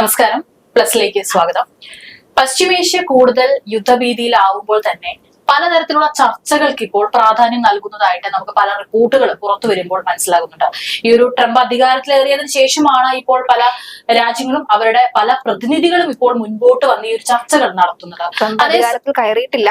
നമസ്കാരം. പ്ലസിലേക്ക് സ്വാഗതം. പശ്ചിമേഷ്യ കൂടുതൽ യുദ്ധഭീതിയിലാവുമ്പോൾ തന്നെ പലതരത്തിലുള്ള ചർച്ചകൾക്ക് ഇപ്പോൾ പ്രാധാന്യം നൽകുന്നതായിട്ട് നമുക്ക് പല റിപ്പോർട്ടുകൾ പുറത്തു വരുമ്പോൾ മനസ്സിലാകുന്നുണ്ട്. ഈ ഒരു ട്രംപ് അധികാരത്തിലേറിയതിനു ശേഷമാണ് ഇപ്പോൾ പല രാജ്യങ്ങളും അവരുടെ പല പ്രതിനിധികളും ഇപ്പോൾ മുൻപോട്ട് വന്ന് ഈ ഒരു ചർച്ചകൾ നടത്തുന്നത്. അതേ അധികാരത്തിൽ കയറിയിട്ടില്ല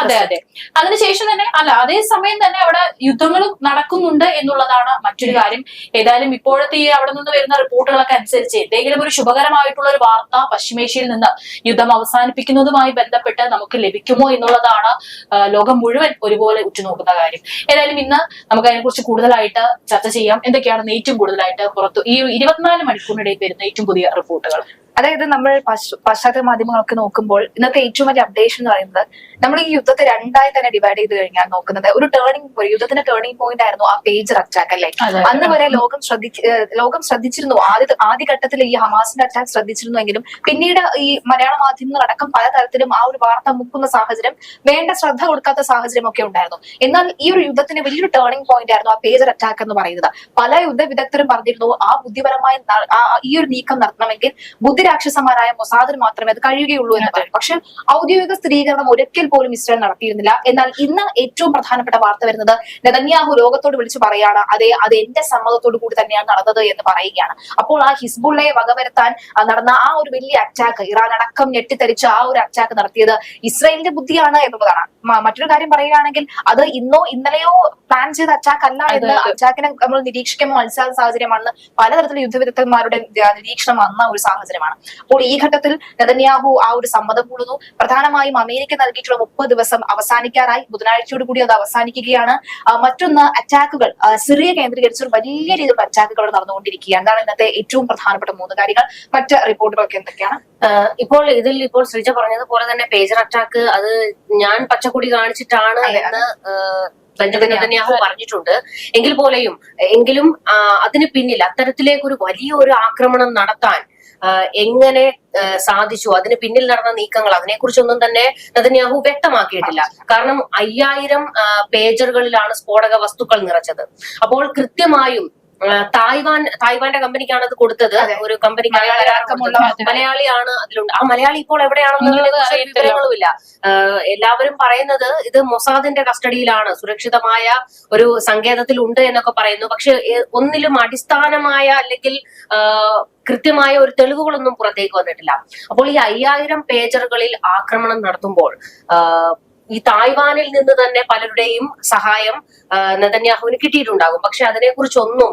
അതെ അതെ. അതിനുശേഷം തന്നെ അല്ല അതേ സമയം തന്നെ അവിടെ യുദ്ധങ്ങളും നടക്കുന്നുണ്ട് എന്നുള്ളതാണ് മറ്റൊരു കാര്യം. ഏതായാലും ഇപ്പോഴത്തെ ഈ അവിടെ നിന്ന് വരുന്ന റിപ്പോർട്ടുകളൊക്കെ അനുസരിച്ച് എന്തെങ്കിലും ഒരു ശുഭകരമായിട്ടുള്ള ഒരു വാർത്ത പശ്ചിമേഷ്യയിൽ നിന്ന് യുദ്ധം അവസാനിപ്പിക്കുന്നതുമായി ബന്ധപ്പെട്ട് നമുക്ക് ലഭിക്കുമോ എന്നുള്ളതാണ് ലോകം മുഴുവൻ ഒരുപോലെ ഉറ്റുനോക്കുന്ന കാര്യം. ഏതായാലും ഇന്ന് നമുക്ക് അതിനെക്കുറിച്ച് കൂടുതലായിട്ട് ചർച്ച ചെയ്യാം. എന്തൊക്കെയാണ് ഏറ്റവും കൂടുതലായിട്ട് പുറത്തു ഈ ഇരുപത്തിനാല് മണിക്കൂറിനിടയിൽ വരുന്ന ഏറ്റവും പുതിയ റിപ്പോർട്ടുകൾ? അതായത് നമ്മൾ പശ്ച- പാശ്ചാത്യ മാധ്യമങ്ങളൊക്കെ നോക്കുമ്പോൾ ഇന്നത്തെ ഏറ്റവും വലിയ അപ്ഡേഷൻ എന്ന് പറയുന്നത് നമ്മൾ ഈ യുദ്ധത്തെ രണ്ടായി തന്നെ ഡിവൈഡ് ചെയ്ത് കഴിഞ്ഞാൽ നോക്കുന്നത്. ഒരു ടേണിംഗ് പോയിന്റ് യുദ്ധത്തിന്റെ ടേണിംഗ് പോയിന്റ് ആയിരുന്നു ആ പേജർ അറ്റാക്ക് അല്ലേ? അന്ന് വരെ ലോകം ശ്രദ്ധിച്ച് ലോകം ശ്രദ്ധിച്ചിരുന്നു. ആദ്യ ആദ്യഘട്ടത്തിൽ ഈ ഹമാസിന്റെ അറ്റാക്ക് ശ്രദ്ധിച്ചിരുന്നു എങ്കിലും പിന്നീട് ഈ മലയാള മാധ്യമങ്ങൾ മാധ്യമങ്ങളടക്കം പലതരത്തിലും ആ ഒരു വാർത്ത മുക്കുന്ന സാഹചര്യം വേണ്ട ശ്രദ്ധ കൊടുക്കാത്ത സാഹചര്യം ഒക്കെ ഉണ്ടായിരുന്നു. എന്നാൽ ഈ ഒരു യുദ്ധത്തിന് വലിയൊരു ടേണിംഗ് പോയിന്റ് ആയിരുന്നു ആ പേജർ അറ്റാക്ക് എന്ന് പറയുന്നത്. പല യുദ്ധ വിദഗ്ധരും പറഞ്ഞിരുന്നു ആ ബുദ്ധിപരമായ ഈ ഒരു നീക്കം നടത്തണമെങ്കിൽ ബുദ്ധിരാക്ഷസന്മാരായ മൊസാദിന് മാത്രമേ അത് കഴിയുകയുള്ളൂ എന്ന് പറയും. പക്ഷെ ഔദ്യോഗിക സ്ഥിരീകരണം ഒരിക്കൽ പോലും ഇസ്രായേൽ നടത്തിയിരുന്നില്ല. എന്നാൽ ഇന്ന് ഏറ്റവും പ്രധാനപ്പെട്ട വാർത്ത വരുന്നത് നെതന്യാഹു ലോകത്തോട് വിളിച്ചു പറയാണ് അതെ അത് എന്റെ സമ്മതത്തോടു കൂടി തന്നെയാണ് നടന്നത് എന്ന് പറയുകയാണ്. അപ്പോൾ ആ ഹിസ്ബുള്ളയെ വകവരുത്താൻ നടന്ന ആ ഒരു വലിയ അറ്റാക്ക് ഇറാൻ അടക്കം ഞെട്ടിത്തരിച്ച ആ ഒരു അറ്റാക്ക് നടത്തിയത് ഇസ്രായേലിന്റെ ബുദ്ധിയാണ് എന്നുള്ളതാണ്. മറ്റൊരു കാര്യം പറയുകയാണെങ്കിൽ അത് ഇന്നോ ഇന്നലെയോ പ്ലാൻ ചെയ്ത അറ്റാക്ക് അല്ല എന്ന്. അറ്റാക്കിനെ നമ്മൾ നിരീക്ഷിക്കുമ്പോൾ മനസ്സിലാകുന്ന സാഹചര്യമാണ്. പലതരത്തിലുള്ള യുദ്ധവിദഗ്ധന്മാരുടെ നിരീക്ഷണം വന്ന ഒരു സാഹചര്യമാണ്. അപ്പോൾ ഈ ഘട്ടത്തിൽ നെതന്യാഹു ആ ഒരു സമ്മതം കൂടുന്നു പ്രധാനമായും അമേരിക്ക നൽകിയിട്ടുള്ള മുപ്പത് ദിവസം അവസാനിക്കാറായി. ബുധനാഴ്ചയോട് കൂടി അത് അവസാനിക്കുകയാണ്. മറ്റൊന്ന് അറ്റാക്കുകൾ സിറിയ കേന്ദ്രീകരിച്ച് ഒരു വലിയ രീതിയിലുള്ള അറ്റാക്കുകൾ നടന്നുകൊണ്ടിരിക്കുകയാണ്. എന്താണ് ഇന്നത്തെ ഏറ്റവും പ്രധാനപ്പെട്ട മൂന്ന് കാര്യങ്ങൾ. മറ്റ് റിപ്പോർട്ടുകളൊക്കെ എന്തൊക്കെയാണ്? ഇപ്പോൾ ഇതിൽ ഇപ്പോൾ ശ്രീജ പറഞ്ഞതുപോലെ തന്നെ പേജർ അറ്റാക്ക് അത് ഞാൻ പച്ചക്കൊടി കാണിച്ചിട്ടാണ് എന്ന് ബെഞ്ചമിൻ നെതന്യാഹു. പറഞ്ഞിട്ടുണ്ട്. എങ്കിൽ പോലെയും എങ്കിലും അതിന് പിന്നിൽ അത്തരത്തിലേക്ക് ഒരു വലിയ ഒരു ആക്രമണം നടത്താൻ എങ്ങനെ സാധിച്ചു? അതിന് പിന്നിൽ നടന്ന നീക്കങ്ങൾ അതിനെക്കുറിച്ചൊന്നും തന്നെ നദന്യാഹു വ്യക്തമാക്കിയിട്ടില്ല. കാരണം അയ്യായിരം പേജറുകളിലാണ് സ്ഫോടക വസ്തുക്കൾ നിറച്ചത്. അപ്പോൾ കൃത്യമായും തായ്വാൻ തായ്വാന്റെ കമ്പനിക്കാണ് അത് കൊടുത്തത്. ഒരു അടക്കമുള്ള മലയാളിയാണ് അതിലുണ്ട്. ആ മലയാളി ഇപ്പോൾ എവിടെയാണെന്നുള്ള വിവരങ്ങളുമില്ല. എല്ലാവരും പറയുന്നത് ഇത് മൊസാദിന്റെ കസ്റ്റഡിയിലാണ്. സുരക്ഷിതമായ ഒരു സങ്കേതത്തിൽ ഉണ്ട് എന്നൊക്കെ പറയുന്നു. പക്ഷെ ഒന്നിലും അടിസ്ഥാനമായ അല്ലെങ്കിൽ കൃത്യമായ ഒരു തെളിവുകളൊന്നും പുറത്തേക്ക് വന്നിട്ടില്ല. അപ്പോൾ ഈ അയ്യായിരം പേജറുകളിൽ ആക്രമണം നടത്തുമ്പോൾ ഈ തായ്വാനിൽ നിന്ന് തന്നെ പലരുടെയും സഹായം നെതന്യാഹുവിന് കിട്ടിയിട്ടുണ്ടാകും. പക്ഷെ അതിനെക്കുറിച്ചൊന്നും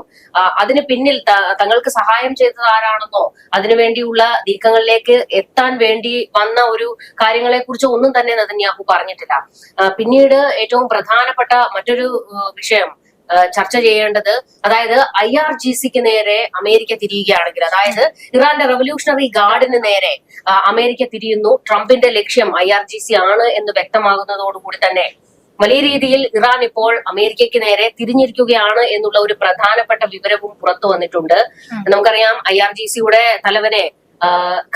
അതിന് പിന്നിൽ തങ്ങൾക്ക് സഹായം ചെയ്തത് ആരാണെന്നോ അതിനുവേണ്ടിയുള്ള നീക്കങ്ങളിലേക്ക് എത്താൻ വേണ്ടി വന്ന ഒരു കാര്യങ്ങളെ കുറിച്ച് ഒന്നും തന്നെ നെതന്യാഹു പറഞ്ഞിട്ടില്ല. പിന്നീട് ഏറ്റവും പ്രധാനപ്പെട്ട മറ്റൊരു വിഷയം ചർച്ച ചെയ്യേണ്ടത്. അതായത് ഐ ആർ ജി സിക്ക് നേരെ അമേരിക്ക തിരിയുകയാണെങ്കിൽ അതായത് ഇറാന്റെ റവല്യൂഷണറി ഗാർഡിന് നേരെ അമേരിക്ക തിരിയുന്നു. ട്രംപിന്റെ ലക്ഷ്യം ഐ ആർ ജി സി ആണ് എന്ന് വ്യക്തമാകുന്നതോടുകൂടി തന്നെ വലിയ രീതിയിൽ ഇറാൻ ഇപ്പോൾ അമേരിക്കയ്ക്ക് നേരെ തിരിഞ്ഞിരിക്കുകയാണ് എന്നുള്ള ഒരു പ്രധാനപ്പെട്ട വിവരവും പുറത്തു വന്നിട്ടുണ്ട്. നമുക്കറിയാം ഐ ആർ ജി സിയുടെ തലവനെ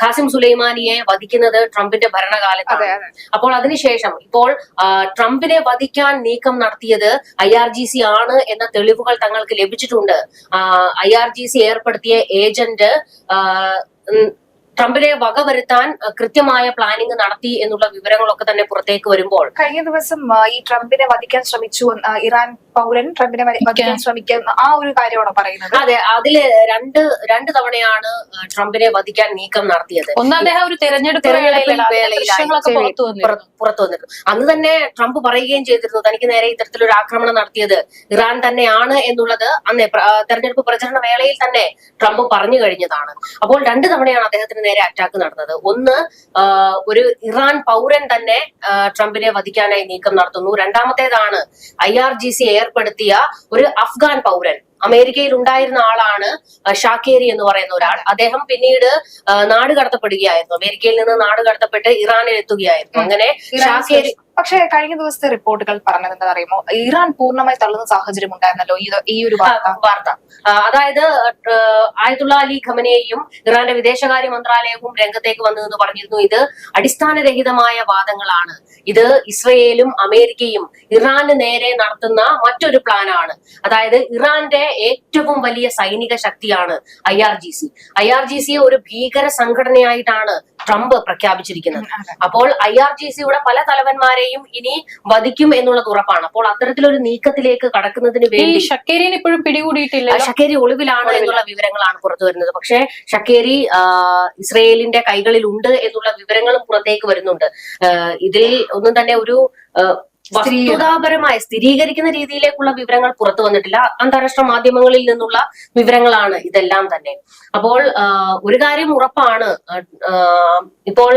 ഖാസിം സുലൈമാനിയെ വധിക്കുന്നത് ട്രംപിന്റെ ഭരണകാലത്താണ്. അപ്പോൾ അതിനുശേഷം ഇപ്പോൾ ട്രംപിനെ വധിക്കാൻ നീക്കം നടത്തിയത് ഐ ആർ ജി സി ആണ് എന്ന തെളിവുകൾ തങ്ങൾക്ക് ലഭിച്ചിട്ടുണ്ട്. ഐ ആർ ജി സി ഏർപ്പെടുത്തിയ ഏജന്റ് ട്രംപിനെ വക വരുത്താൻ കൃത്യമായ പ്ലാനിങ് നടത്തി എന്നുള്ള വിവരങ്ങളൊക്കെ തന്നെ പുറത്തേക്ക് വരുമ്പോൾ കഴിഞ്ഞ ദിവസം ഈ ട്രംപിനെ വധിക്കാൻ ശ്രമിച്ചു ഇറാൻ പൗരൻ ട്രംപിനെ വധി- വധിക്കാൻ ശ്രമിക്കുന്ന ആ ഒരു കാര്യമാണോ പറയുന്നത്? അതെ അതിൽ രണ്ട് രണ്ട് തവണയാണ് ട്രംപിനെ വധിക്കാൻ നീക്കം നടത്തിയത്. ഒന്ന് അദ്ദേഹം ഒരു തെരഞ്ഞെടുപ്പ് പുറത്തു വന്നിരുന്നു. വന്നിട്ടു അന്ന് തന്നെ ട്രംപ് പറയുകയും ചെയ്തിരുന്നു തനിക്ക് നേരെ ഇത്തരത്തിലൊരു ആക്രമണം നടത്തിയത് ഇറാൻ തന്നെയാണ് എന്നുള്ളത് അന്നേ തെരഞ്ഞെടുപ്പ് പ്രചരണ വേളയിൽ തന്നെ ട്രംപ് പറഞ്ഞു കഴിഞ്ഞതാണ്. അപ്പോൾ രണ്ട് തവണയാണ് അദ്ദേഹത്തിന് നേരെ അറ്റാക്ക് നടന്നത്. ഒന്ന് ഒരു ഇറാൻ പൗരൻ തന്നെ ട്രംപിനെ വധിക്കാനായി നീക്കം നടത്തുന്നു. രണ്ടാമത്തേതാണ് ഐ ആർ ജി സി ഏർപ്പെടുത്തിയ ഒരു അഫ്ഗാൻ പൗരൻ. അമേരിക്കയിൽ ഉണ്ടായിരുന്ന ആളാണ് ഷാക്കേരി എന്ന് പറയുന്ന ഒരാൾ. അദ്ദേഹം പിന്നീട് നാട് കടത്തപ്പെടുകയായിരുന്നു. അമേരിക്കയിൽ നിന്ന് നാട് കടത്തപ്പെട്ട് ഇറാനിൽ എത്തുകയായിരുന്നു. അങ്ങനെ ഷാക്കേരി പക്ഷേ കഴിഞ്ഞ ദിവസത്തെ റിപ്പോർട്ടുകൾ പറഞ്ഞത് എന്താ പറയുമോ ഇറാൻ പൂർണമായി തള്ളുന്ന സാഹചര്യം ഉണ്ടായിരുന്നല്ലോ ഈ ഒരു വാർത്ത. അതായത് ആയതുള്ള അലി ഖമനെയും ഇറാന്റെ വിദേശകാര്യ മന്ത്രാലയവും രംഗത്തേക്ക് വന്നു എന്ന് പറഞ്ഞിരുന്നു. ഇത് അടിസ്ഥാനരഹിതമായ വാദങ്ങളാണ്. ഇത് ഇസ്രയേലും അമേരിക്കയും ഇറാന് നേരെ നടത്തുന്ന മറ്റൊരു പ്ലാനാണ്. അതായത് ഇറാന്റെ ഏറ്റവും വലിയ സൈനിക ശക്തിയാണ് I R G C. I R G സിയെ ഒരു ഭീകര സംഘടനയായിട്ടാണ് ട്രംപ് പ്രഖ്യാപിച്ചിരിക്കുന്നത്. അപ്പോൾ ഐ ആർ ജി സിയുടെ പല തലവന്മാരെയും ഇനി വധിക്കും എന്നുള്ളത് ഉറപ്പാണ്. അപ്പോൾ അത്തരത്തിലൊരു നീക്കത്തിലേക്ക് കടക്കുന്നതിന് വേണ്ടി ഷക്കേരിനെ ഇപ്പോഴും പിടികൂടിയിട്ടില്ല ഷക്കേരി ഒളിവിലാണ് എന്നുള്ള വിവരങ്ങളാണ് പുറത്തു വരുന്നത്. പക്ഷേ ഷക്കേരി ഇസ്രയേലിന്റെ കൈകളിൽ ഉണ്ട് എന്നുള്ള വിവരങ്ങളും പുറത്തേക്ക് വരുന്നുണ്ട്. ഇതിൽ ഒന്നും തന്നെ ഒരു വസ്തുതാപരമായ സ്ഥിരീകരിക്കുന്ന രീതിയിലേക്കുള്ള വിവരങ്ങൾ പുറത്തു വന്നിട്ടില്ല. അന്താരാഷ്ട്ര മാധ്യമങ്ങളിൽ നിന്നുള്ള വിവരങ്ങളാണ് ഇതെല്ലാം തന്നെ. അപ്പോൾ ഒരു കാര്യം ഉറപ്പാണ്. ഇപ്പോൾ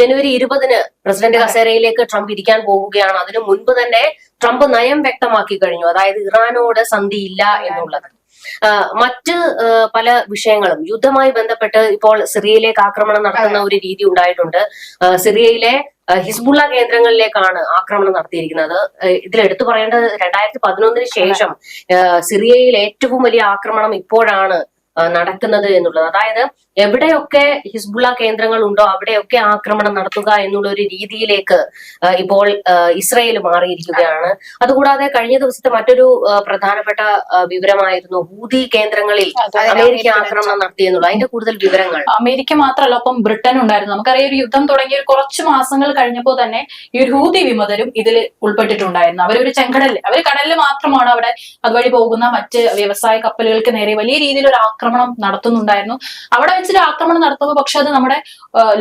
ജനുവരി ഇരുപതിന് പ്രസിഡന്റ് കസേരയിലേക്ക് ട്രംപ് ഇരിക്കാൻ പോവുകയാണ്. അതിനു മുൻപ് തന്നെ ട്രംപ് നയം വ്യക്തമാക്കി കഴിഞ്ഞു. അതായത് ഇറാനോട് സന്ധിയില്ല എന്നുള്ളത്. മറ്റ് പല വിഷയങ്ങളും യുദ്ധമായി ബന്ധപ്പെട്ട് ഇപ്പോൾ സിറിയയിലേക്ക് ആക്രമണം നടത്തുന്ന ഒരു രീതി ഉണ്ടായിട്ടുണ്ട്. സിറിയയിലെ ഹിസ്ബുള്ള കേന്ദ്രങ്ങളിലേക്കാണ് ആക്രമണം നടത്തിയിരിക്കുന്നത്. ഇതിൽ എടുത്തു പറയേണ്ടത് രണ്ടായിരത്തി പതിനൊന്നിന് ശേഷം സിറിയയിൽ ഏറ്റവും വലിയ ആക്രമണം ഇപ്പോഴാണ് നടക്കുന്നത് എന്നുള്ളത്. അതായത് എവിടെയൊക്കെ ഹിസ്ബുള്ള കേന്ദ്രങ്ങൾ ഉണ്ടോ അവിടെയൊക്കെ ആക്രമണം നടത്തുക എന്നുള്ള ഒരു രീതിയിലേക്ക് ഇപ്പോൾ ഇസ്രയേൽ മാറിയിരിക്കുകയാണ്. അതുകൂടാതെ കഴിഞ്ഞ ദിവസത്തെ മറ്റൊരു പ്രധാനപ്പെട്ട വിവരമായിരുന്നു ഹൂതി കേന്ദ്രങ്ങളിൽ അമേരിക്ക ആക്രമണം നടത്തി എന്നുള്ളത് അതിന്റെ കൂടുതൽ വിവരങ്ങൾ. അമേരിക്ക മാത്രമല്ല ഒപ്പം ബ്രിട്ടൻ ഉണ്ടായിരുന്നു. നമുക്കറിയാം ഒരു യുദ്ധം തുടങ്ങിയ കുറച്ച് മാസങ്ങൾ കഴിഞ്ഞപ്പോൾ തന്നെ ഈ ഒരു ഹൂതി വിമതരും ഇതിൽ ഉൾപ്പെട്ടിട്ടുണ്ടായിരുന്നു. അവരൊരു ചെങ്കടലിൽ അവർ കടലിൽ മാത്രമാണ് അവിടെ അതുവഴി പോകുന്ന മറ്റ് വ്യവസായ കപ്പലുകൾക്ക് നേരെ വലിയ രീതിയിൽ ഒരു ആക്രമണം നടത്തുന്നുണ്ടായിരുന്നു. അവിടെ വെച്ചൊരു ആക്രമണം നടത്തുമ്പോൾ പക്ഷെ അത് നമ്മുടെ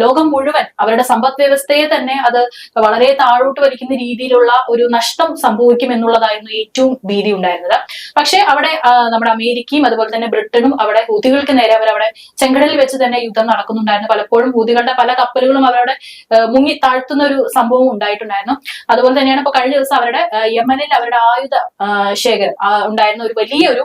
ലോകം മുഴുവൻ അവരുടെ സമ്പദ് വ്യവസ്ഥയെ തന്നെ അത് വളരെ താഴോട്ട് വലിക്കുന്ന രീതിയിലുള്ള ഒരു നഷ്ടം സംഭവിക്കും എന്നുള്ളതായിരുന്നു ഏറ്റവും ഭീതി ഉണ്ടായിരുന്നത്. പക്ഷെ അവിടെ നമ്മുടെ അമേരിക്കയും അതുപോലെ തന്നെ ബ്രിട്ടനും അവിടെ ഹൂതികൾക്ക് നേരെ അവർ അവിടെ ചെങ്കടലിൽ വെച്ച് തന്നെ യുദ്ധം നടക്കുന്നുണ്ടായിരുന്നു. പലപ്പോഴും ഹൂതികളുടെ പല കപ്പലുകളും അവരുടെ മുങ്ങി താഴ്ത്തുന്ന ഒരു സംഭവം ഉണ്ടായിട്ടുണ്ടായിരുന്നു. അതുപോലെ തന്നെയാണ് ഇപ്പൊ കഴിഞ്ഞ ദിവസം അവരുടെ യമനിൽ അവരുടെ ആയുധ ശേഖരം ഉണ്ടായിരുന്ന ഒരു വലിയൊരു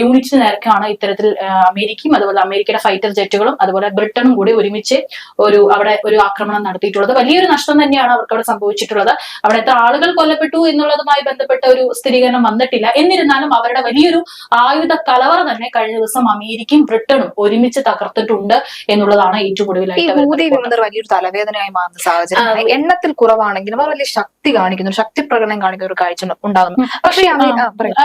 യൂണിറ്റിന് നേർക്കാണ് ഇത്തരത്തിൽ അമേരിക്കയും അതുപോലെ അമേരിക്കയുടെ ഫൈറ്റർ ജെറ്റുകളും അതുപോലെ ബ്രിട്ടനും കൂടി ഒരുമിച്ച് ഒരു അവിടെ ഒരു ആക്രമണം നടത്തിയിട്ടുള്ളത്. വലിയൊരു നഷ്ടം തന്നെയാണ് അവർക്ക് അവിടെ സംഭവിച്ചിട്ടുള്ളത്. അവിടെ എത്ര ആളുകൾ കൊല്ലപ്പെട്ടു എന്നുള്ളതുമായി ബന്ധപ്പെട്ട ഒരു സ്ഥിരീകരണം വന്നിട്ടില്ല. എന്നിരുന്നാലും അവരുടെ വലിയൊരു ആയുധ കലവറ തന്നെ കഴിഞ്ഞ ദിവസം അമേരിക്കയും ബ്രിട്ടനും ഒരുമിച്ച് തകർത്തിട്ടുണ്ട് എന്നുള്ളതാണ് ഏറ്റവും കൂടുതലായിട്ട് വലിയൊരു തലവേദനയായി മാറുന്ന സാഹചര്യം. എണ്ണത്തിൽ കുറവാണെങ്കിലും അവർ വലിയ ശക്തി കാണിക്കുന്നു. ശക്തി പ്രകടനം കാണിക്കുന്ന ഒരു കാഴ്ച ഉണ്ടാകുന്നു പക്ഷേ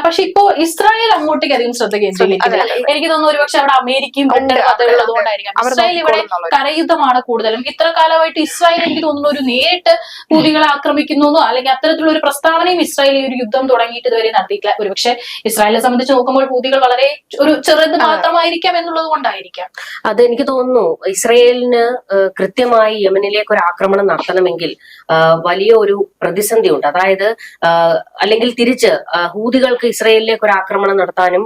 പക്ഷെ ഇപ്പോ ഇസ്രായേൽ അങ്ങോട്ടേക്ക് അധികം ശ്രദ്ധ കേന്ദ്രീകരിക്കുന്നില്ല. എനിക്ക് തോന്നുന്നു ഒരുപക്ഷെ അവിടെ അമേരിക്കയും ഉണ്ട്, ബ്രിട്ടനും അതെ, അതുള്ളത് കൊണ്ടായിരിക്കാം. ഇസ്രായേൽ ഇവിടെ കരയുദ്ധമാണ് കൂടുതലും. ഇത്ര കാലമായിട്ട് ഇസ്രായേൽ എനിക്ക് തോന്നുന്നു ഒരു നേരിട്ട് കൂലികളെ ആക്രമിക്കുന്നു അല്ലെങ്കിൽ അത്തരത്തിലുള്ള ഒരു പ്രസ്താവനയും ഇസ്രായേൽ ഈ ഒരു യുദ്ധം തുടങ്ങിയിട്ട് ഇതുവരെ നടത്തിയിട്ടില്ല. ഒരുപക്ഷെ ഇസ്രായേലിനെ സംബന്ധിച്ച് നോക്കുമ്പോൾ കൂതികൾ വളരെ ഒരു ചെറുത് മാത്രമായിരിക്കാം എന്നുള്ളത് കൊണ്ടായിരിക്കാം. അത് എനിക്ക് തോന്നുന്നു ഇസ്രയേലിന് കൃത്യമായി യമനിലേക്ക് ഒരു ആക്രമണം നടത്തണമെങ്കിൽ വലിയ ഒരു പ്രതിസന്ധി ഉണ്ട് അതായത് അല്ലെങ്കിൽ തിരിച്ച് ഹൂതികൾക്ക് ഇസ്രയേലിലേക്ക് ഒരു ആക്രമണം നടത്താനും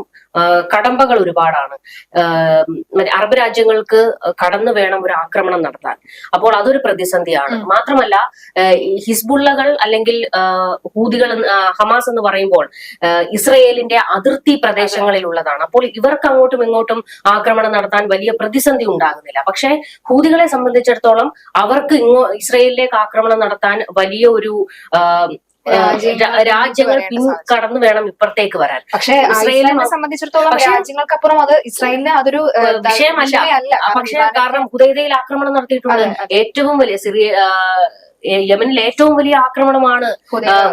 കടമ്പകൾ ഒരുപാടാണ്. അറബ് രാജ്യങ്ങൾക്ക് കടന്നു വേണം ഒരു ആക്രമണം നടത്താൻ. അപ്പോൾ അതൊരു പ്രതിസന്ധിയാണ്. മാത്രമല്ല ഹിസ്ബുള്ളകൾ അല്ലെങ്കിൽ ഹൂദികൾ ഹൂതികൾ ഹമാസ് എന്ന് പറയുമ്പോൾ ഇസ്രയേലിന്റെ അതിർത്തി പ്രദേശങ്ങളിലുള്ളതാണ്. അപ്പോൾ ഇവർക്ക് അങ്ങോട്ടും ഇങ്ങോട്ടും ആക്രമണം നടത്താൻ വലിയ പ്രതിസന്ധി ഉണ്ടാകുന്നില്ല. പക്ഷേ ഹൂതികളെ സംബന്ധിച്ചിടത്തോളം അവർക്ക് ഇങ്ങോ ഇസ്രയേലിലേക്ക് ആക്രമണം നടത്താൻ വലിയ ഒരു രാജ്യങ്ങൾ കടന്നു വേണം ഇപ്പുറത്തേക്ക് വരാൻ. പക്ഷേ ഇസ്രായേലിനെ സംബന്ധിച്ചിടത്തോളം രാജ്യങ്ങൾക്കപ്പുറം അത് ഇസ്രായേലിന് അതൊരു വിഷയമല്ല. പക്ഷേ കാരണം ഹുദൈദയിൽ ആക്രമണം നടത്തിയിട്ടുണ്ട് ഏറ്റവും വലിയ സിറിയ യമനിൽ ഏറ്റവും വലിയ ആക്രമണമാണ്.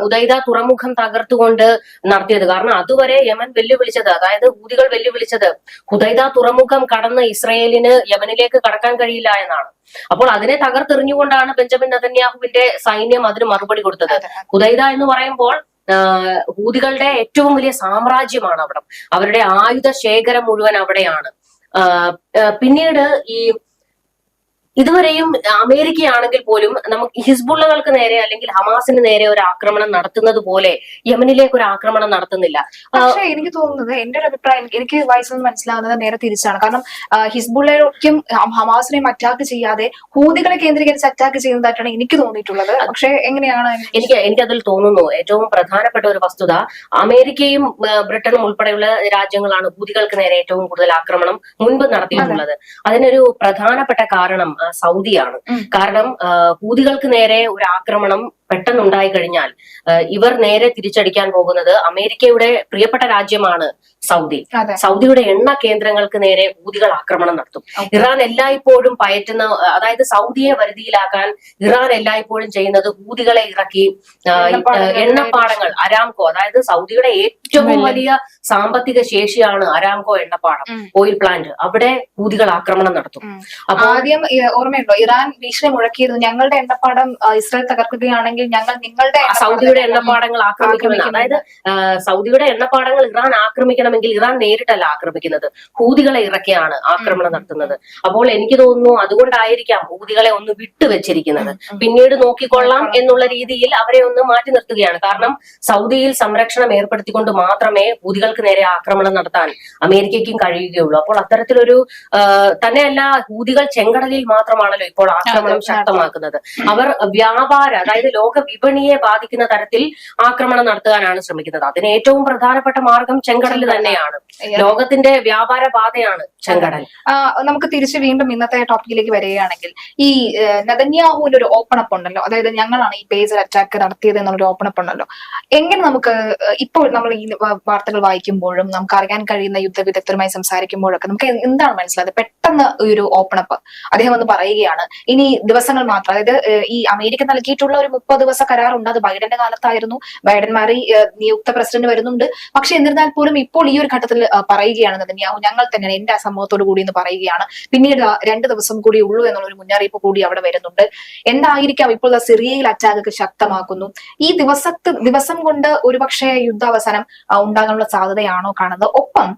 ഉദൈദ തുറമുഖം തകർത്തുകൊണ്ട് നടത്തിയത്. കാരണം അതുവരെ യമൻ വെല്ലുവിളിച്ചത് അതായത് ഊതികൾ വെല്ലുവിളിച്ചത് ഹുദൈദ തുറമുഖം കടന്ന് ഇസ്രയേലിന് യമനിലേക്ക് കടക്കാൻ കഴിയില്ല എന്നാണ്. അപ്പോൾ അതിനെ തകർത്തെറിഞ്ഞുകൊണ്ടാണ് ബെഞ്ചമിൻ നതന്യാഹുവിന്റെ സൈന്യം അതിന് മറുപടി കൊടുത്തത്. ഉദൈദ ഹുദൈദ എന്ന് പറയുമ്പോൾ ഹൂതികളുടെ ഏറ്റവും വലിയ സാമ്രാജ്യമാണ് അവിടം. അവരുടെ ആയുധ ശേഖരം മുഴുവൻ അവിടെയാണ്. പിന്നീട് ഈ ഇതുവരെയും അമേരിക്കയാണെങ്കിൽ പോലും നമുക്ക് ഹിസ്ബുള്ളകൾക്ക് നേരെ അല്ലെങ്കിൽ ഹമാസിന് നേരെ ഒരു ആക്രമണം നടത്തുന്നത് പോലെ യമനിലേക്ക് ഒരു ആക്രമണം നടത്തുന്നില്ല. പക്ഷേ എനിക്ക് തോന്നുന്നത് എന്റെ ഒരു അഭിപ്രായം എനിക്ക് വയസ്സിൽ നിന്ന് മനസ്സിലാകുന്നത് നേരെ തിരിച്ചാണ്. കാരണം ഹിസ്ബുള്ളയ്ക്കും ഹമാസിനെയും അറ്റാക്ക് ചെയ്യാതെ ഹൂതികളെ കേന്ദ്രീകരിച്ച് അറ്റാക്ക് ചെയ്യുന്നതായിട്ടാണ് എനിക്ക് തോന്നിയിട്ടുള്ളത്. പക്ഷേ എങ്ങനെയാണ്? എനിക്ക് എനിക്ക് അതിൽ തോന്നുന്നു ഏറ്റവും പ്രധാനപ്പെട്ട ഒരു വസ്തുത അമേരിക്കയും ബ്രിട്ടനും ഉൾപ്പെടെയുള്ള രാജ്യങ്ങളാണ് ഹൂതികൾക്ക് നേരെ ഏറ്റവും കൂടുതൽ ആക്രമണം മുൻപ് നടത്തിയിട്ടുള്ളത്. അതിനൊരു പ്രധാനപ്പെട്ട കാരണം സൗദിയാണ്. കാരണം ഹൂതികൾക്ക് നേരെ ഒരു ആക്രമണം പെട്ടെന്ന് ഉണ്ടായി കഴിഞ്ഞാൽ ഇവർ നേരെ തിരിച്ചടിക്കാൻ പോകുന്നത് അമേരിക്കയുടെ പ്രിയപ്പെട്ട രാജ്യമാണ് സൗദി. സൗദിയുടെ എണ്ണ കേന്ദ്രങ്ങൾക്ക് നേരെ ഹൂതികൾ ആക്രമണം നടത്തും. ഇറാൻ എല്ലായ്പ്പോഴും പയറ്റുന്ന അതായത് സൗദിയെ വരുതിയിലാക്കാൻ ഇറാൻ എല്ലായ്പ്പോഴും ചെയ്യുന്നത് ഹൂതികളെ ഇറക്കി എണ്ണപ്പാടങ്ങൾ അരാംകോ അതായത് സൗദിയുടെ ഏറ്റവും വലിയ സാമ്പത്തിക ശേഷിയാണ് അരാംകോ എണ്ണപ്പാടം ഓയിൽ പ്ലാന്റ്. അവിടെ ഹൂതികൾ ആക്രമണം നടത്തും. ആദ്യം ഓർമ്മയുണ്ടോ? ഇറാൻ ഭീഷണി മുഴക്കിയിരുന്നു. ഞങ്ങളുടെ എണ്ണപ്പാടം ഇസ്രായേൽ തകർക്കുകയാണെങ്കിൽ ഞങ്ങൾ നിങ്ങളുടെ സൗദിയുടെ എണ്ണപ്പാടങ്ങൾ ആക്രമിക്കണം അതായത് സൗദിയുടെ എണ്ണപ്പാടങ്ങൾ ഇറാൻ ആക്രമിക്കണമെങ്കിൽ ഇറാൻ നേരിട്ടല്ല ആക്രമിക്കുന്നത്. ഹൂതികളെ ഇറക്കിയാണ് ആക്രമണം നടത്തുന്നത്. അപ്പോൾ എനിക്ക് തോന്നുന്നു അതുകൊണ്ടായിരിക്കാം ഹൂതികളെ ഒന്ന് വിട്ടുവെച്ചിരിക്കുന്നത്. പിന്നീട് നോക്കിക്കൊള്ളാം എന്നുള്ള രീതിയിൽ അവരെ ഒന്ന് മാറ്റി നിർത്തുകയാണ്. കാരണം സൗദിയിൽ സംരക്ഷണം ഏർപ്പെടുത്തിക്കൊണ്ട് മാത്രമേ ഹൂതികൾക്ക് നേരെ ആക്രമണം നടത്താൻ അമേരിക്കയ്ക്കും കഴിയുകയുള്ളൂ. അപ്പോൾ അത്തരത്തിലൊരു തന്നെയല്ല ഹൂതികൾ ചെങ്കടലിൽ മാത്രമാണല്ലോ ഇപ്പോൾ ആക്രമണം ശക്തമാക്കുന്നത്. അവർ വ്യാപാര അതായത് ലോക വിപണിയെ ബാധിക്കുന്ന തരത്തിൽ ആക്രമണം നടത്താനാണ് ശ്രമിക്കുന്നത്. അതിന് ഏറ്റവും പ്രധാനപ്പെട്ട മാർഗം ചെങ്കടൽ തന്നെയാണ്. ലോകത്തിന്റെ വ്യാപാര പാതയാണ് ചെങ്കടൽ നമുക്ക് തിരിച്ച് വീണ്ടും ഇന്നത്തെ ടോപ്പിക്കിലേക്ക് വരികയാണെങ്കിൽ ഈ നെതന്യാഹുവിന്റെ ഒരു ഓപ്പൺ അപ്പ് ഉണ്ടല്ലോ. അതായത് ഞങ്ങളാണ് ഈ പേജിൽ അറ്റാക്ക് നടത്തിയത് എന്നുള്ളൊരു ഓപ്പൺ അപ്പ് ഉണ്ടല്ലോ. എങ്ങനെ നമുക്ക് ഇപ്പോൾ നമ്മൾ ഈ വാർത്തകൾ വായിക്കുമ്പോഴും നമുക്ക് അറിയാൻ കഴിയുന്ന യുദ്ധ വിദഗ്ധരുമായി സംസാരിക്കുമ്പോഴൊക്കെ നമുക്ക് എന്താണ് മനസ്സിലായത്? പെട്ടെന്ന് ഒരു ഓപ്പൺ അപ്പ് അദ്ദേഹം ഒന്ന് പറയുകയാണ് ഇനി ദിവസങ്ങൾ മാത്രം അതായത് ഈ അമേരിക്ക നൽകിയിട്ടുള്ള ഒരു മുപ്പത് ദിവസ കരാറുണ്ട്. അത് ബൈഡന്റെ കാലത്തായിരുന്നു. ബൈഡൻ മാറി നിയുക്ത പ്രസിഡന്റ് വരുന്നുണ്ട്. പക്ഷെ എന്നിരുന്നാൽ പോലും ഇപ്പോൾ ഈ ഒരു ഘട്ടത്തിൽ പറയുകയാണ് നെതന്യാഹു ഞങ്ങൾ തന്നെയാണ് എന്റെ അസംഭവത്തോട് കൂടി എന്ന് പറയുകയാണ്. പിന്നീട് രണ്ട് ദിവസം കൂടി ഉള്ളൂ എന്നുള്ള ഒരു മുന്നറിയിപ്പ് കൂടി അവിടെ വരുന്നുണ്ട്. എന്തായിരിക്കാം ഇപ്പോൾ സിറിയയിൽ അറ്റാക്ക് ശക്തമാക്കുന്നു? ഈ ദിവസത്ത് ദിവസം കൊണ്ട് ഒരുപക്ഷെ യുദ്ധാവസാനം ഉണ്ടാകാനുള്ള സാധ്യതയാണോ കാണുന്നത്? ഒപ്പം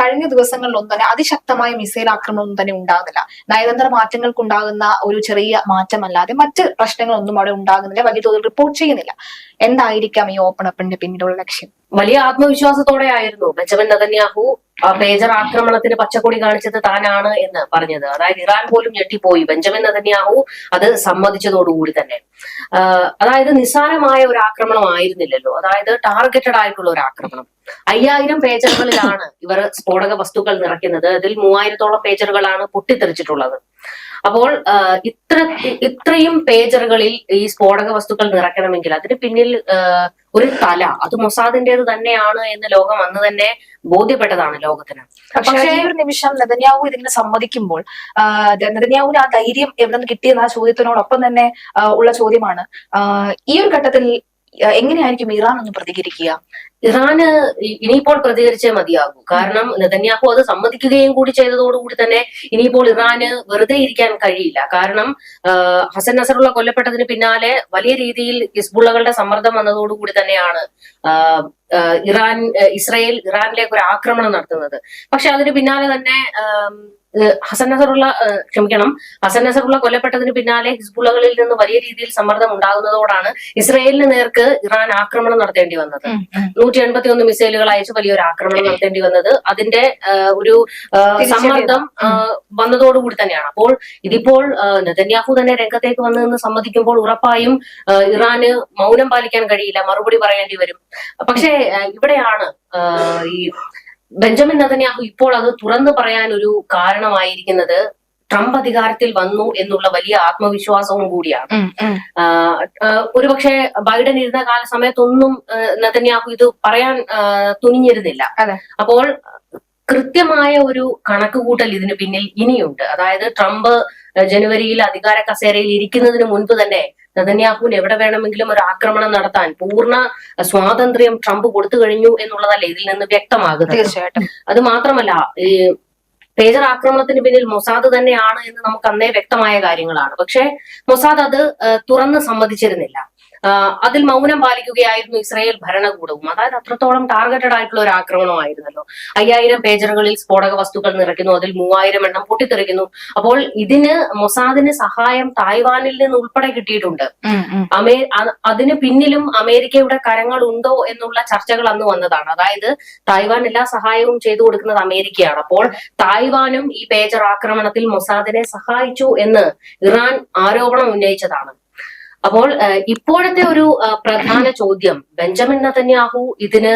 കഴിഞ്ഞ ദിവസങ്ങളിലൊന്നും തന്നെ അതിശക്തമായ മിസൈൽ ആക്രമണമൊന്നും തന്നെ ഉണ്ടാകുന്നില്ല. നയതന്ത്ര മാറ്റങ്ങൾക്കുണ്ടാകുന്ന ഒരു ചെറിയ മാറ്റമല്ലാതെ മറ്റ് പ്രശ്നങ്ങളൊന്നും അവിടെ ഉണ്ടാകുന്നില്ല. വലിയ തോതിൽ റിപ്പോർട്ട് ചെയ്യുന്നില്ല. എന്തായിരിക്കാം ഈ ഓപ്പൺ അപ്പിന്റെ പിന്നിലുള്ള ലക്ഷ്യം? വലിയ ആത്മവിശ്വാസത്തോടെ ആയിരുന്നു ബെഞ്ചമിൻ നതന്യാഹു മേജർ ആക്രമണത്തിന് പച്ചക്കൊടി കാണിച്ചത് താനാണ് എന്ന് പറഞ്ഞത്. അതായത് ഇറാൻ പോലും ഞെട്ടിപ്പോയി. ബെഞ്ചമിൻ നതന്യാഹു അത് സമ്മതിച്ചതോടുകൂടി തന്നെ. അതായത് നിസ്സാരമായ ഒരു ആക്രമണം ആയിരുന്നില്ലല്ലോ. അതായത് ടാർഗറ്റഡ് ആയിട്ടുള്ള ഒരു ആക്രമണം. അയ്യായിരം പേജറുകളിലാണ് ഇവർ സ്ഫോടക വസ്തുക്കൾ നിറയ്ക്കുന്നത്. അതിൽ മൂവായിരത്തോളം പേജറുകളാണ് പൊട്ടിത്തെറിച്ചിട്ടുള്ളത്. അപ്പോൾ ഇത്ര ഇത്രയും പേജറുകളിൽ ഈ സ്ഫോടക വസ്തുക്കൾ നിറയ്ക്കണമെങ്കിൽ അതിന് പിന്നിൽ ഒരു തല അത് മൊസാദിന്റേത് തന്നെയാണ് എന്ന് ലോകം അന്ന് തന്നെ ബോധ്യപ്പെട്ടതാണ് ലോകത്തിന്. പക്ഷേ ഈ ഒരു നിമിഷം നെതന്യാവു ഇതിങ്ങനെ സമ്മതിക്കുമ്പോൾ നെതന്യാവുവിന് ആ ധൈര്യം എവിടെ നിന്ന് കിട്ടിയെന്ന ആ ചോദ്യത്തിനോടൊപ്പം തന്നെ ഉള്ള ചോദ്യമാണ്. ഈ ഒരു ഘട്ടത്തിൽ എങ്ങനെയായിരിക്കും ഇറാൻ ഒന്ന് പ്രതികരിക്കുക? ഇറാന് ഇനിയിപ്പോൾ പ്രതികരിച്ചേ മതിയാകൂ. കാരണം നെതന്യാഹു അത് സമ്മതിക്കുകയും കൂടി ചെയ്തതോടുകൂടി തന്നെ ഇനിയിപ്പോൾ ഇറാന് വെറുതെ ഇരിക്കാൻ കഴിയില്ല. കാരണം ഹസൻ നസറുള്ള കൊല്ലപ്പെട്ടതിന് പിന്നാലെ വലിയ രീതിയിൽ ഹിസ്ബുള്ളകളുടെ സമ്മർദ്ദം വന്നതോടുകൂടി തന്നെയാണ് ഇറാൻ ഇസ്രായേൽ ഇറാനിലേക്ക് ഒരു ആക്രമണം നടത്തുന്നത്. പക്ഷെ അതിന് പിന്നാലെ തന്നെ ഹസൻ നസറുള്ള ക്ഷമിക്കണം. ഹസൻ നസറുള്ള കൊല്ലപ്പെട്ടതിന് പിന്നാലെ ഹിസ്ബുള്ളകളിൽ നിന്ന് വലിയ രീതിയിൽ സമ്മർദ്ദം ഉണ്ടാകുന്നതോടാണ് ഇസ്രയേലിന് നേർക്ക് ഇറാൻ ആക്രമണം നടത്തേണ്ടി വന്നത്. നൂറ്റി എൺപത്തി ഒന്ന് മിസൈലുകൾ അയച്ച് വലിയൊരു ആക്രമണം നടത്തേണ്ടി വന്നത്. അതിന്റെ ഒരു സമ്മർദ്ദം വന്നതോടുകൂടി തന്നെയാണ്. അപ്പോൾ ഇതിപ്പോൾ നെതന്യാഹു തന്നെ രംഗത്തേക്ക് വന്നതെന്ന് സമ്മതിക്കുമ്പോൾ ഉറപ്പായും ഇറാന് മൗനം പാലിക്കാൻ കഴിയില്ല. മറുപടി പറയേണ്ടി വരും. പക്ഷേ ഇവിടെയാണ് ഈ ബെഞ്ചമിൻ നെതന്യാഹു ഇപ്പോൾ അത് തുറന്നു പറയാൻ ഒരു കാരണമായിരിക്കുന്നത് ട്രംപ് അധികാരത്തിൽ വന്നു എന്നുള്ള വലിയ ആത്മവിശ്വാസവും കൂടിയാണ്. ഒരുപക്ഷെ ബൈഡൻ ഇരുന്ന കാല സമയത്തൊന്നും നതന്യാഹു നെതന്യാഹു ഇത് പറയാൻ തുനിഞ്ഞിരുന്നില്ല. അപ്പോൾ കൃത്യമായ ഒരു കണക്കുകൂട്ടൽ ഇതിന് പിന്നിൽ ഇനിയുണ്ട്. അതായത് ട്രംപ് ജനുവരിയിൽ അധികാര കസേരയിൽ ഇരിക്കുന്നതിന് മുൻപ് തന്നെ നെതന്യാഹുവിന് എവിടെ വേണമെങ്കിലും ഒരു ആക്രമണം നടത്താൻ പൂർണ സ്വാതന്ത്ര്യം ട്രംപ് കൊടുത്തു കഴിഞ്ഞു എന്നുള്ളതല്ലേ ഇതിൽ നിന്ന് വ്യക്തമാകുന്നത്? തീർച്ചയായിട്ടും. അത് മാത്രമല്ല ഈ പേജർ ആക്രമണത്തിന് പിന്നിൽ മൊസാദ് തന്നെയാണ് എന്ന് നമുക്ക് അന്നേ വ്യക്തമായ കാര്യങ്ങളാണ്. പക്ഷേ മൊസാദ് അത് തുറന്ന് സമ്മതിച്ചിരുന്നില്ല. അതിൽ മൗനം പാലിക്കുകയായിരുന്നു ഇസ്രായേൽ ഭരണകൂടവും. അതായത് അത്രത്തോളം ടാർഗറ്റഡ് ആയിട്ടുള്ള ഒരു ആക്രമണമായിരുന്നല്ലോ. അയ്യായിരം പേജറുകളിൽ സ്ഫോടക വസ്തുക്കൾ നിറയ്ക്കുന്നു അതിൽ മൂവായിരം എണ്ണം പൊട്ടിത്തെറിക്കുന്നു. അപ്പോൾ ഇതിന് മൊസാദിന് സഹായം തായ്വാനിൽ നിന്ന് ഉൾപ്പെടെ കിട്ടിയിട്ടുണ്ട്. അമേ അതിന് പിന്നിലും അമേരിക്കയുടെ കരങ്ങൾ ഉണ്ടോ എന്നുള്ള ചർച്ചകൾ അന്ന് വന്നതാണ്. അതായത് തായ്വാൻ എല്ലാ സഹായവും ചെയ്തു കൊടുക്കുന്നത് അമേരിക്കയാണ്. അപ്പോൾ തായ്വാനും ഈ പേജർ ആക്രമണത്തിൽ മൊസാദിനെ സഹായിച്ചു എന്ന് ഇറാൻ ആരോപണം ഉന്നയിച്ചതാണ്. അപ്പോൾ ഇപ്പോഴത്തെ ഒരു പ്രധാന ചോദ്യം ബെഞ്ചമിൻ നതന്യാഹു ഇതിന്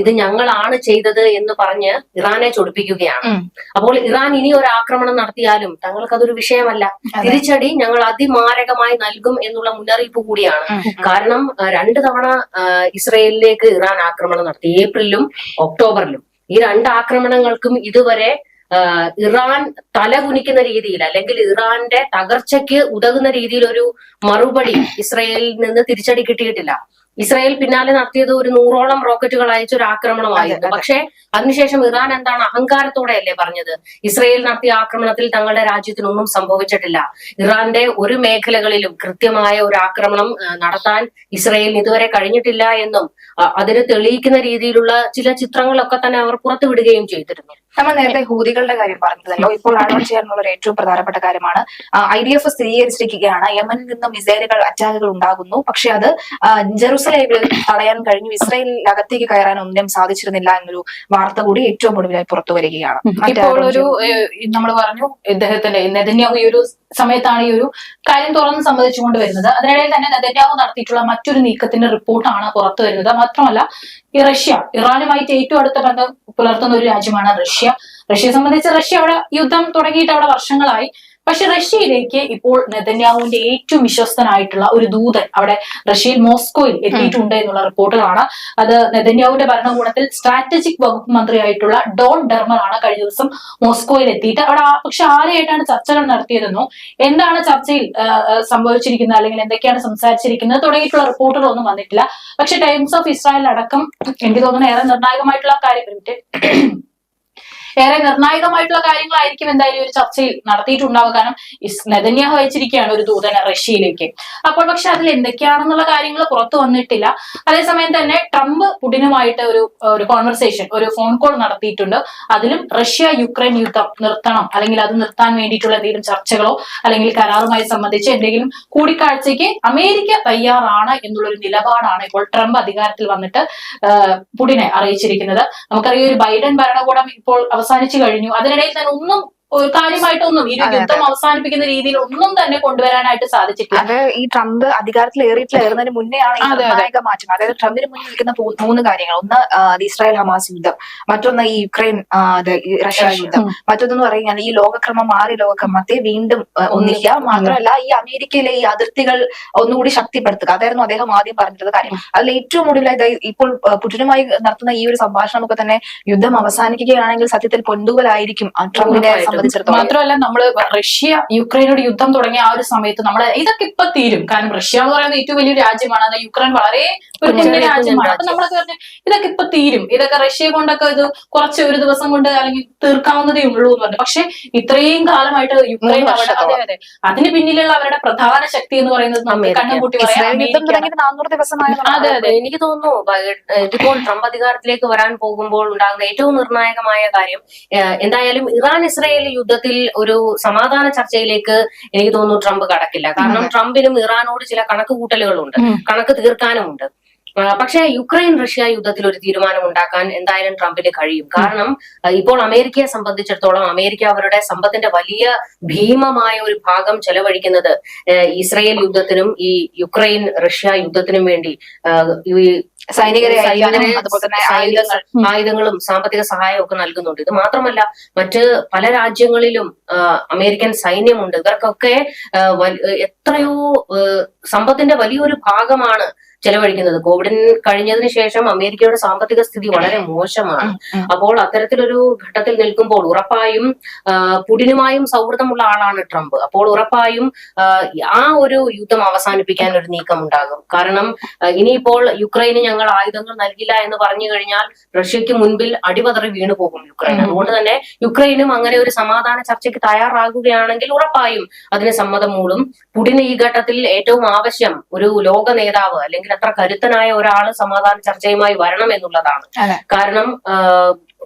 ഇത് ഞങ്ങളാണ് ചെയ്തത് എന്ന് പറഞ്ഞ് ഇറാനെ ചൊടിപ്പിക്കുകയാണ്. അപ്പോൾ ഇറാൻ ഇനി ഒരു ആക്രമണം നടത്തിയാലും തങ്ങൾക്ക് അതൊരു വിഷയമല്ല തിരിച്ചടി ഞങ്ങൾ അതിമാരകമായി നൽകും എന്നുള്ള മുന്നറിയിപ്പ് കൂടിയാണ്. കാരണം രണ്ട് തവണ ഇസ്രയേലിലേക്ക് ഇറാൻ ആക്രമണം നടത്തി. ഏപ്രിലും ഒക്ടോബറിലും. ഈ രണ്ട് ആക്രമണങ്ങൾക്കും ഇതുവരെ ഇറാൻ തലകുനിക്കുന്ന രീതിയിൽ അല്ലെങ്കിൽ ഇറാന്റെ തകർച്ചയ്ക്ക് ഉതകുന്ന രീതിയിൽ ഒരു മറുപടി ഇസ്രയേലിൽ നിന്ന് തിരിച്ചടി കിട്ടിയിട്ടില്ല. ഇസ്രായേൽ പിന്നാലെ നടത്തിയത് ഒരു നൂറോളം റോക്കറ്റുകൾ അയച്ച ഒരു ആക്രമണമായിരുന്നു. പക്ഷേ അതിനുശേഷം ഇറാൻ എന്താണ് അഹങ്കാരത്തോടെയല്ലേ പറഞ്ഞത്? ഇസ്രായേൽ നടത്തിയ ആക്രമണത്തിൽ തങ്ങളുടെ രാജ്യത്തിനൊന്നും സംഭവിച്ചിട്ടില്ല. ഇറാന്റെ ഒരു മേഖലകളിലും കൃത്യമായ ഒരു ആക്രമണം നടത്താൻ ഇസ്രായേലിന് ഇതുവരെ കഴിഞ്ഞിട്ടില്ല എന്നും അതിന് തെളിയിക്കുന്ന രീതിയിലുള്ള ചില ചിത്രങ്ങളൊക്കെ തന്നെ അവർ പുറത്തുവിടുകയും ചെയ്തിരുന്നു. നമ്മൾ നേരത്തെ ഹൂതികളുടെ കാര്യം പറഞ്ഞതല്ലോ ഇപ്പോൾ ആണോ ചെയ്യാനുള്ള ഒരു ഏറ്റവും പ്രധാനപ്പെട്ട കാര്യമാണ്. ഐ ഡി എഫ് സ്ഥിരീകരിച്ചിരിക്കുകയാണ്. യമനിൽ നിന്ന് മിസൈലുകൾ അറ്റാക്കുകൾ ഉണ്ടാകുന്നു. പക്ഷെ അത് ജെറുസലേമിൽ തടയാൻ കഴിഞ്ഞു. ഇസ്രായേലിൽ അകത്തേക്ക് കയറാൻ ഒന്നിനും സാധിച്ചിരുന്നില്ല എന്നൊരു വാർത്ത കൂടി ഏറ്റവും ഒടുവിലായി പുറത്തു വരികയാണ്. ഇപ്പോൾ ഒരു നമ്മൾ പറഞ്ഞു ഇദ്ദേഹത്തിന്റെ നെതന്യാഹു ഈ ഒരു സമയത്താണ് ഈ ഒരു കാര്യം തുറന്ന് സമ്മതിച്ചുകൊണ്ട് വരുന്നത്. അതിനിടയിൽ തന്നെ നെതന്യാഹു നടത്തിയിട്ടുള്ള മറ്റൊരു നീക്കത്തിന്റെ റിപ്പോർട്ടാണ് പുറത്തു വരുന്നത്. മാത്രമല്ല ഈ റഷ്യ ഇറാനുമായിട്ട് ഏറ്റവും അടുത്ത ബന്ധം പുലർത്തുന്ന ഒരു രാജ്യമാണ് റഷ്യ. റഷ്യയെ സംബന്ധിച്ച് റഷ്യ അവിടെ യുദ്ധം തുടങ്ങിയിട്ട് അവിടെ വർഷങ്ങളായി. പക്ഷെ റഷ്യയിലേക്ക് ഇപ്പോൾ നെതന്യാഹുവിന്റെ ഏറ്റവും വിശ്വസ്തനായിട്ടുള്ള ഒരു ദൂതൻ അവിടെ റഷ്യയിൽ മോസ്കോയിൽ എത്തിയിട്ടുണ്ട് എന്നുള്ള റിപ്പോർട്ടുകളാണ്. അത് നെതന്യാഹുവിന്റെ ഭരണകൂടത്തിൽ സ്ട്രാറ്റജിക് വകുപ്പ് മന്ത്രിയായിട്ടുള്ള ഡോൺ ഡെർമർ ആണ് കഴിഞ്ഞ ദിവസം മോസ്കോയിൽ എത്തിയിട്ട് അവിടെ പക്ഷെ ആരെയായിട്ടാണ് ചർച്ചകൾ നടത്തിയതെന്നോ എന്താണ് ചർച്ചയിൽ സംഭവിച്ചിരിക്കുന്നത് അല്ലെങ്കിൽ എന്തൊക്കെയാണ് സംസാരിച്ചിരിക്കുന്നത് തുടങ്ങിയിട്ടുള്ള റിപ്പോർട്ടുകളൊന്നും വന്നിട്ടില്ല. പക്ഷെ ടൈംസ് ഓഫ് ഇസ്രായേൽ അടക്കം എനിക്ക് തോന്നുന്നു ഏറെ നിർണായകമായിട്ടുള്ള കാര്യം. ഏറെ നിർണായകമായിട്ടുള്ള കാര്യങ്ങളായിരിക്കും എന്തായാലും ഒരു ചർച്ചയിൽ നടത്തിയിട്ടുണ്ടാവുക. കാരണം നെതന്യാഹു അയച്ചിരിക്കുകയാണ് ഒരു ദൂതനെ റഷ്യയിലേക്ക്. അപ്പോൾ പക്ഷെ അതിൽ എന്തൊക്കെയാണെന്നുള്ള കാര്യങ്ങൾ പുറത്തു വന്നിട്ടില്ല. അതേസമയം തന്നെ ട്രംപ് പുടിനുമായിട്ട് ഒരു ഒരു കോൺവെർസേഷൻ ഒരു ഫോൺ കോൾ നടത്തിയിട്ടുണ്ട്. അതിലും റഷ്യ യുക്രൈൻ യുദ്ധം നിർത്തണം അല്ലെങ്കിൽ അത് നിർത്താൻ വേണ്ടിയിട്ടുള്ള എന്തെങ്കിലും ചർച്ചകളോ അല്ലെങ്കിൽ കരാറുമായി സംബന്ധിച്ച് എന്തെങ്കിലും കൂടിക്കാഴ്ചയ്ക്ക് അമേരിക്ക തയ്യാറാണ് എന്നുള്ളൊരു നിലപാടാണ് ഇപ്പോൾ ട്രംപ് അധികാരത്തിൽ വന്നിട്ട് പുടിനെ അറിയിച്ചിരിക്കുന്നത്. നമുക്കറിയാം ഒരു ബൈഡൻ ഭരണകൂടം ഇപ്പോൾ അവസാനിച്ചു കഴിഞ്ഞു. അതിനിടയിൽ തന്നെ ഒന്നും കാര്യമായിട്ടൊന്നും ഈ. യുദ്ധം അവസാനിപ്പിക്കുന്ന രീതിയിൽ ഒന്നും തന്നെ കൊണ്ടുവരാനായിട്ട് സാധിച്ചിട്ടില്ല. അത് ഈ ട്രംപ് അധികാരത്തിൽ ഏറിയിട്ടില്ലായിരുന്നതിന് മുന്നെയാണ് ഈ. നിർണായക മാറ്റം. അതായത് ട്രംപിന് മുന്നിൽ നിൽക്കുന്ന മൂന്ന് കാര്യങ്ങൾ. ഒന്ന് ഇസ്രായേൽ ഹമാസ് യുദ്ധം. മറ്റൊന്ന് ഈ യുക്രൈൻ റഷ്യ യുദ്ധം. മറ്റൊന്ന് മറ്റൊന്നെന്ന് പറഞ്ഞാൽ ഈ ലോകക്രമം മാറി ലോകക്രമത്തെ വീണ്ടും ഒന്നിക്കുക. മാത്രമല്ല ഈ അമേരിക്കയിലെ ഈ അതിർത്തികൾ ഒന്നുകൂടി ശക്തിപ്പെടുത്തുക. അതായിരുന്നു അദ്ദേഹം ആദ്യം പറഞ്ഞിട്ടുള്ള കാര്യം. അതിൽ ഏറ്റവും ഒടുവിലായി ഇപ്പോൾ പുടിനുമായി നടത്തുന്ന ഈ ഒരു സംഭാഷണമൊക്കെ തന്നെ യുദ്ധം അവസാനിക്കുകയാണെങ്കിൽ സത്യത്തിൽ പൊന്തുവലായിരിക്കും ട്രംപിന്റെ. സംബന്ധിച്ചിടത്തോളം. മാത്രമല്ല നമ്മൾ റഷ്യ യുക്രൈനോട് യുദ്ധം തുടങ്ങിയ ആ ഒരു സമയത്ത് നമ്മൾ ഇതൊക്കെ ഇപ്പൊ തീരും. കാരണം റഷ്യ എന്ന് പറയുന്നത് ഏറ്റവും വലിയ രാജ്യമാണ്. അത് യുക്രൈൻ വളരെ ഒരു കുഞ്ഞു രാജ്യം. രാജ്യമാണ്. അപ്പൊ നമ്മളൊക്കെ പറഞ്ഞു ഇതൊക്കെ ഇപ്പൊ തീരും. ഇതൊക്കെ റഷ്യ കൊണ്ടൊക്കെ ഇത് കുറച്ച് ഒരു ദിവസം കൊണ്ട് അല്ലെങ്കിൽ തീർക്കാവുന്നതേ ഉള്ളൂ എന്ന് പറഞ്ഞു. പക്ഷെ ഇത്രയും കാലമായിട്ട് യുക്രൈൻ അതെ. അതെ. അതിന് പിന്നിലുള്ള അവരുടെ പ്രധാന ശക്തി എന്ന് പറയുന്നത് നമുക്ക് കണ്ണുകൂട്ടി അതെ അതെ. എനിക്ക് തോന്നുന്നു ഇതിപ്പോൾ ട്രംപ് അധികാരത്തിലേക്ക് വരാൻ പോകുമ്പോൾ ഉണ്ടാകുന്ന ഏറ്റവും നിർണായകമായ കാര്യം എന്തായാലും ഇറാൻ ഇസ്രായേൽ യുദ്ധത്തിൽ ഒരു സമാധാന ചർച്ചയിലേക്ക് എനിക്ക് തോന്നുന്നു ട്രംപ് കടക്കില്ല. കാരണം ട്രംപിനും ഇറാനോട് ചില കണക്ക് കൂട്ടലുകളുണ്ട്. കണക്ക് തീർക്കാനുമുണ്ട്. പക്ഷേ യുക്രൈൻ റഷ്യ യുദ്ധത്തിൽ ഒരു തീരുമാനം ഉണ്ടാക്കാൻ എന്തായാലും ട്രംപിന് കഴിയും. കാരണം ഇപ്പോൾ അമേരിക്കയെ സംബന്ധിച്ചിടത്തോളം അമേരിക്ക അവരുടെ സമ്പത്തിന്റെ വലിയ ഭീമമായ ഒരു ഭാഗം ചെലവഴിക്കുന്നത് ഇസ്രയേൽ ഇസ്രായേൽ യുദ്ധത്തിനും ഈ യുക്രൈൻ റഷ്യ യുദ്ധത്തിനും വേണ്ടി ഈ സൈനികരെ അയക്കാനും അതുപോലെ തന്നെ ആയുധങ്ങൾ. ആയുധങ്ങളും സാമ്പത്തിക സഹായവും ഒക്കെ നൽകുന്നുണ്ട്. ഇത് മാത്രമല്ല മറ്റ് പല രാജ്യങ്ങളിലും അമേരിക്കൻ സൈന്യമുണ്ട്. ഇവർക്കൊക്കെ എത്രയോ സമ്പത്തിന്റെ വലിയൊരു ഭാഗമാണ് ചെലവഴിക്കുന്നത്. കോവിഡിന് കഴിഞ്ഞതിന് ശേഷം അമേരിക്കയുടെ സാമ്പത്തിക സ്ഥിതി വളരെ മോശമാണ്. അപ്പോൾ അത്തരത്തിലൊരു ഘട്ടത്തിൽ നിൽക്കുമ്പോൾ ഉറപ്പായും പുടിനുമായും സൗഹൃദമുള്ള ആളാണ് ട്രംപ്. അപ്പോൾ ഉറപ്പായും ആ, ഒരു യുദ്ധം അവസാനിപ്പിക്കാൻ ഒരു നീക്കം ഉണ്ടാകും കാരണം ഇനിയിപ്പോൾ യുക്രൈന് ഞങ്ങൾ ആയുധങ്ങൾ നൽകില്ല എന്ന് പറഞ്ഞു കഴിഞ്ഞാൽ റഷ്യക്ക് മുൻപിൽ അടിപതറി വീണു പോകും യുക്രൈൻ. അതുകൊണ്ട് തന്നെ യുക്രൈനും അങ്ങനെ ഒരു സമാധാന ചർച്ചയ്ക്ക് തയ്യാറാകുകയാണെങ്കിൽ ഉറപ്പായും അതിന് സമ്മതം മൂളും. പുടിന് ഈ ഘട്ടത്തിൽ ഏറ്റവും ആവശ്യം ഒരു ലോക നേതാവ് അല്ലെങ്കിൽ അത്ര കരുത്തനായ ഒരാൾ സമാധാന ചർച്ചയുമായി വരണം എന്നുള്ളതാണ്. കാരണം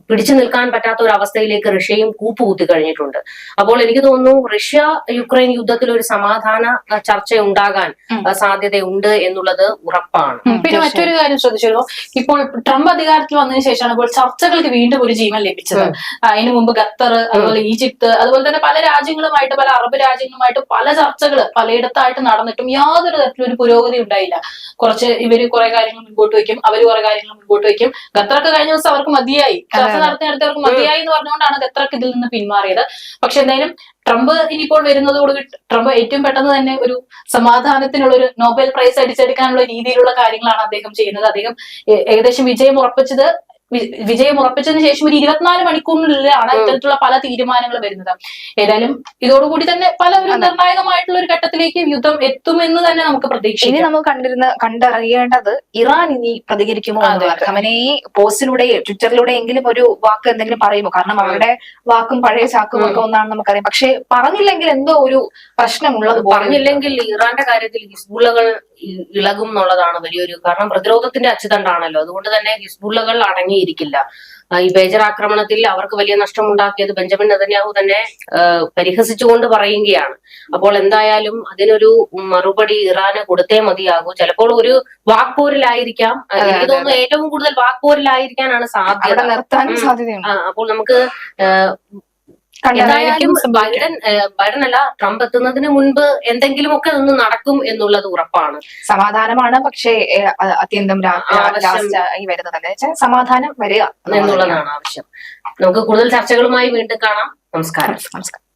പിടിച്ചു നിൽക്കാൻ പറ്റാത്ത ഒരു അവസ്ഥയിലേക്ക് റഷ്യയും കൂപ്പുകുത്തി കഴിഞ്ഞിട്ടുണ്ട്. അപ്പോൾ എനിക്ക് തോന്നുന്നു റഷ്യ യുക്രൈൻ യുദ്ധത്തിൽ ഒരു സമാധാന ചർച്ച ഉണ്ടാകാൻ സാധ്യതയുണ്ട് എന്നുള്ളത് ഉറപ്പാണ്. പിന്നെ മറ്റൊരു കാര്യം ശ്രദ്ധിച്ചല്ലോ ഇപ്പോൾ ട്രംപ് അധികാരത്തിൽ വന്നതിന് ശേഷമാണ് ഇപ്പോൾ ചർച്ചകൾക്ക് വീണ്ടും ഒരു ജീവൻ ലഭിച്ചത്. അതിനു മുമ്പ് ഖത്തർ അതുപോലെ ഈജിപ്ത് അതുപോലെ തന്നെ പല രാജ്യങ്ങളുമായിട്ട് പല അറബ് രാജ്യങ്ങളുമായിട്ട് പല ചർച്ചകൾ പലയിടത്തായിട്ട് നടന്നിട്ടും യാതൊരു തരത്തിലും ഒരു പുരോഗതി ഉണ്ടായില്ല. കുറച്ച് ഇവർ കുറെ കാര്യങ്ങൾ മുൻപോട്ട് വയ്ക്കും അവർ കുറെ കാര്യങ്ങൾ മുൻപോട്ട് വയ്ക്കും. ഖത്തറൊക്കെ കഴിഞ്ഞ ദിവസം അവർക്ക് മതിയായി. ചർച്ച നടത്തി അവർക്ക് മതിയായി എന്ന് പറഞ്ഞുകൊണ്ടാണ് അത് ഖത്തറൊക്കെ ഇതിൽ നിന്ന് പിന്മാറിയത്. പക്ഷെ എന്തായാലും ട്രംപ് ഇനിയിപ്പോൾ വരുന്നതോട് ട്രംപ് ഏറ്റവും പെട്ടെന്ന് തന്നെ ഒരു സമാധാനത്തിനുള്ള ഒരു നോബൽ പ്രൈസ് അടിച്ചെടുക്കാനുള്ള രീതിയിലുള്ള കാര്യങ്ങളാണ് അദ്ദേഹം ചെയ്യുന്നത്. അദ്ദേഹം ഏകദേശം വിജയം ഉറപ്പിച്ചത് വിജയം ഉറപ്പിച്ചതിന് ശേഷം ഒരു ഇരുപത്തിനാല് മണിക്കൂറിനുള്ളിലാണ് ഇത്തരത്തിലുള്ള പല തീരുമാനങ്ങൾ വരുന്നത്. ഏതായാലും ഇതോടുകൂടി തന്നെ പല ഒരു. നിർണായകമായിട്ടുള്ള ഒരു ഘട്ടത്തിലേക്ക് യുദ്ധം എത്തുമെന്ന് തന്നെ നമുക്ക് പ്രതീക്ഷിക്കാം. ഇനി നമ്മൾ നമുക്ക് കണ്ടിരുന്ന കണ്ടറിയേണ്ടത് ഇറാൻ ഇനി പ്രതികരിക്കുമോ ഖമനേയി പോസ്റ്റിലൂടെ ട്വിറ്ററിലൂടെ എങ്കിലും ഒരു വാക്ക് എന്തെങ്കിലും പറയുമോ? കാരണം അവരുടെ വാക്കും പഴയ ചാക്കും ഒക്കെ ഒന്നാണ് നമുക്കറിയാം. പക്ഷെ പറഞ്ഞില്ലെങ്കിൽ എന്തോ ഒരു പ്രശ്നമുള്ളത് പറഞ്ഞില്ലെങ്കിൽ ഇറാന്റെ കാര്യത്തിൽ ഹിസ്ബുള്ളകൾ ഇളകും എന്നുള്ളതാണ് വലിയൊരു കാരണം. പ്രതിരോധത്തിന്റെ അച്ചുതണ്ടാണല്ലോ. അതുകൊണ്ട് തന്നെ ഹിസ്ബുള്ളകൾ അടങ്ങിയിരിക്കില്ല. ഈ ബേജർ ആക്രമണത്തിൽ അവർക്ക് വലിയ നഷ്ടമുണ്ടാക്കിയത് ബെഞ്ചമിൻ നെതന്യാഹു തന്നെ പരിഹസിച്ചുകൊണ്ട് പറയുകയാണ്. അപ്പോൾ എന്തായാലും അതിനൊരു മറുപടി ഇറാന് കൊടുത്തേ മതിയാകൂ. ചിലപ്പോൾ ഒരു വാക്പോരിലായിരിക്കാം. എനിക്ക് തോന്നുന്നു ഏറ്റവും കൂടുതൽ വാക്പോരിലായിരിക്കാനാണ് സാധ്യത. അപ്പോൾ നമുക്ക് എന്തായാലും ബൈഡൻ ബൈഡൻ അല്ല ട്രംപ് എത്തുന്നതിന് മുൻപ് എന്തെങ്കിലുമൊക്കെ ഒന്ന് നടക്കും എന്നുള്ളത് ഉറപ്പാണ്. സമാധാനമാണ് പക്ഷേ അത്യന്തം ആയി വരുന്നത് സമാധാനം വരിക എന്നുള്ളതാണ് ആവശ്യം. നമുക്ക് കൂടുതൽ ചർച്ചകളുമായി വീണ്ടും കാണാം. നമസ്കാരം. നമസ്കാരം.